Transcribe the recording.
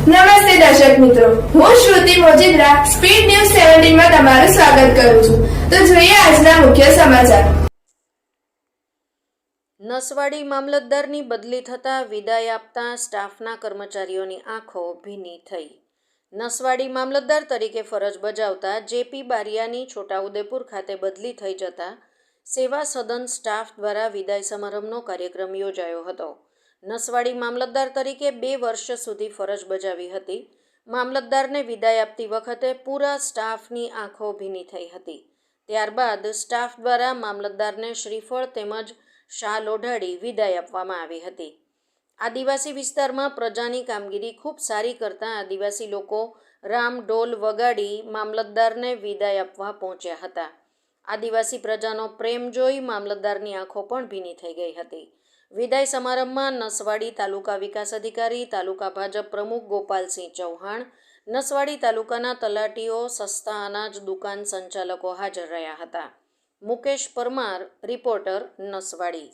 નમસ્તે દર્શક મિત્રો. હું શ્રુતિ મોજીદ્રા, સ્પીડ ન્યૂઝ સેવન્ટીનમાં તમારું સ્વાગત કરું છું. તો જોઈએ આજના મુખ્ય સમાચાર. નસવાડી મામલતદારની બદલી થતાં વિદાય આપતા સ્ટાફના કર્મચારીઓની આંખો ભીની થઈ. નસવાડી મામલતદાર તરીકે ફરજ બજાવતા જેપી બારિયાની છોટાઉદેપુર ખાતે બદલી થઈ જતા સેવા સદન સ્ટાફ દ્વારા વિદાય સમારંભનો કાર્યક્રમ યોજાયો હતો. નસવાડી મામલતદાર તરીકે બે વર્ષ સુધી ફરજ બજાવી હતી. મામલતદારને વિદાય આપતી વખતે પૂરા સ્ટાફની આંખો ભીની થઈ હતી. ત્યારબાદ સ્ટાફ દ્વારા મામલતદારને શ્રીફળ તેમજ શાલ ઓઢાડી વિદાય આપવામાં આવી હતી. આદિવાસી વિસ્તારમાં પ્રજાની કામગીરી ખૂબ સારી કરતા આદિવાસી લોકો રામ ઢોલ વગાડી મામલતદારને વિદાય આપવા પહોંચ્યા હતા. આદિવાસી પ્રજાનો પ્રેમ જોઈ મામલતદારની આંખો પણ ભીની થઈ ગઈ હતી. વિદાય સમારંભમાં નસવાડી તાલુકા વિકાસ અધિકારી, તાલુકા ભાજપ પ્રમુખ ગોપાલસિંહ ચૌહાણ, નસવાડી તાલુકાના તલાટીઓ, સસ્તા અનાજ દુકાન સંચાલકો હાજર રહ્યા હતા. મુકેશ પરમાર, રિપોર્ટર નસવાડી.